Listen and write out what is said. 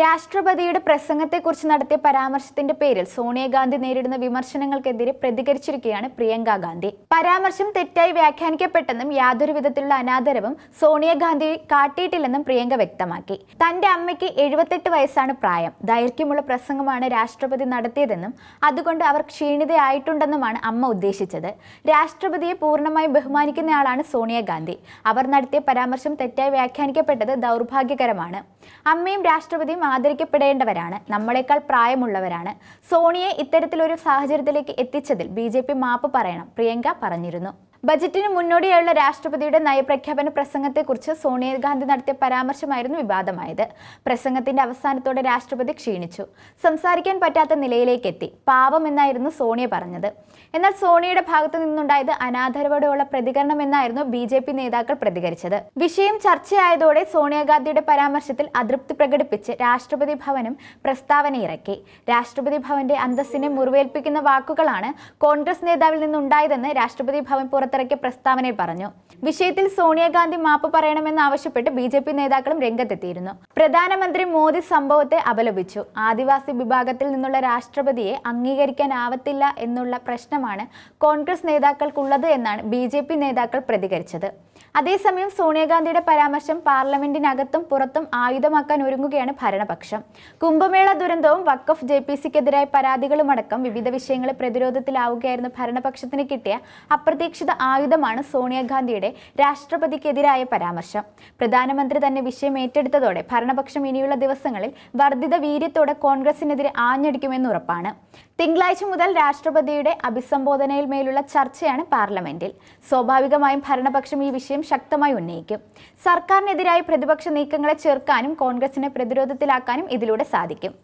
രാഷ്ട്രപതിയുടെ പ്രസംഗത്തെക്കുറിച്ച് നടത്തിയ പരാമർശത്തിന്റെ പേരിൽ സോണിയാഗാന്ധി നേരിടുന്ന വിമർശനങ്ങൾക്കെതിരെ പ്രതികരിച്ചിരിക്കുകയാണ് പ്രിയങ്ക ഗാന്ധി. പരാമർശം തെറ്റായി വ്യാഖ്യാനിക്കപ്പെട്ടെന്നും യാതൊരു വിധത്തിലുള്ള അനാദരവും സോണിയാഗാന്ധി കാട്ടിയിട്ടില്ലെന്നും പ്രിയങ്ക വ്യക്തമാക്കി. തന്റെ അമ്മയ്ക്ക് എഴുപത്തെട്ട് വയസ്സാണ് പ്രായം. ദൈർഘ്യമുള്ള പ്രസംഗമാണ് രാഷ്ട്രപതി നടത്തിയതെന്നും അതുകൊണ്ട് അവർ ക്ഷീണിതയായിട്ടുണ്ടെന്നുമാണ് അമ്മ ഉദ്ദേശിച്ചത്. രാഷ്ട്രപതിയെ പൂർണമായും ബഹുമാനിക്കുന്നയാളാണ് സോണിയാഗാന്ധി. അവർ നടത്തിയ പരാമർശം തെറ്റായി വ്യാഖ്യാനിക്കപ്പെട്ടത് ദൗർഭാഗ്യകരമാണ്. അമ്മയും രാഷ്ട്രപതിയും ആദരിക്കപ്പെടേണ്ടവരാണ്. നമ്മളെക്കാൾ പ്രായമുള്ളവരാണ്. സോണിയെ ഇത്തരത്തിലൊരു സാഹചര്യത്തിലേക്ക് എത്തിച്ചതിൽ ബി മാപ്പ് പറയണം. പ്രിയങ്ക പറഞ്ഞിരുന്നു. ബജറ്റിന് മുന്നോടിയായുള്ള രാഷ്ട്രപതിയുടെ നയപ്രഖ്യാപന പ്രസംഗത്തെക്കുറിച്ച് സോണിയാഗാന്ധി നടത്തിയ പരാമർശമായിരുന്നു വിവാദമായത്. പ്രസംഗത്തിന്റെ അവസാനത്തോടെ രാഷ്ട്രപതി ക്ഷീണിച്ചു. സംസാരിക്കാൻ പറ്റാത്ത നിലയിലേക്കെത്തി. പാവം എന്നായിരുന്നു സോണിയ പറഞ്ഞത്. എന്നാൽ സോണിയയുടെ ഭാഗത്തു നിന്നുണ്ടായത് അനാദരവോടെയുള്ള പ്രതികരണം എന്നായിരുന്നു ബി ജെ പി നേതാക്കൾ പ്രതികരിച്ചത്. വിഷയം ചർച്ചയായതോടെ സോണിയാഗാന്ധിയുടെ പരാമർശത്തിൽ അതൃപ്തി പ്രകടിപ്പിച്ച് രാഷ്ട്രപതി ഭവനും പ്രസ്താവന ഇറക്കി. രാഷ്ട്രപതി ഭവന്റെ അന്തസ്സിനെ മുറിവേൽപ്പിക്കുന്ന വാക്കുകളാണ് കോൺഗ്രസ് നേതാവിൽ നിന്നുണ്ടായതെന്ന് രാഷ്ട്രപതി ഭവൻ പുറത്തിറക്കിയ പ്രസ്താവനയിൽ പറഞ്ഞു വിഷയത്തിൽ സോണിയാഗാന്ധി മാപ്പ് പറയണമെന്ന് ആവശ്യപ്പെട്ട് ബി ജെ പി നേതാക്കളും രംഗത്തെത്തിയിരുന്നു. പ്രധാനമന്ത്രി മോദി സംഭവത്തെ അപലപിച്ചു. ആദിവാസി വിഭാഗത്തിൽ നിന്നുള്ള രാഷ്ട്രപതിയെ അംഗീകരിക്കാനാവത്തില്ല എന്നുള്ള പ്രശ്നമാണ് കോൺഗ്രസ് നേതാക്കൾക്കുള്ളത് എന്നാണ് ബി ജെ പി നേതാക്കൾ പ്രതികരിച്ചത്. അതേസമയം സോണിയാഗാന്ധിയുടെ പരാമർശം പാർലമെന്റിനകത്തും പുറത്തും ആയുധമാക്കാൻ ഒരുങ്ങുകയാണ് ഭരണപക്ഷം. കുംഭമേള ദുരന്തവും വക്കഫ് ജെ പി സിക്കെതിരായ പരാതികളുമടക്കം വിവിധ വിഷയങ്ങളെ പ്രതിരോധത്തിലാവുകയായിരുന്ന ഭരണപക്ഷത്തിന് കിട്ടിയ അപ്രതീക്ഷിത ആയുധമാണ് സോണിയാഗാന്ധിയുടെ രാഷ്ട്രപതിക്കെതിരായ പരാമർശം. പ്രധാനമന്ത്രി തന്നെ വിഷയം ഏറ്റെടുത്തതോടെ ഭരണപക്ഷം ഇനിയുള്ള ദിവസങ്ങളിൽ വർദ്ധിത വീര്യത്തോടെ കോൺഗ്രസിനെതിരെ ആഞ്ഞടിക്കുമെന്ന് ഉറപ്പാണ്. തിങ്കളാഴ്ച മുതൽ രാഷ്ട്രപതിയുടെ അഭിസംബോധനയിൽ മേലുള്ള ചർച്ചയാണ് പാർലമെന്റിൽ. സ്വാഭാവികമായും ഭരണപക്ഷം ഈ വിഷയം ശക്തമായി ഉന്നയിക്കും. സർക്കാരിനെതിരായ പ്രതിപക്ഷ നീക്കങ്ങളെ ചേർക്കാനും കോൺഗ്രസിനെ പ്രതിരോധത്തിലാക്കാനും ഇതിലൂടെ സാധിക്കും.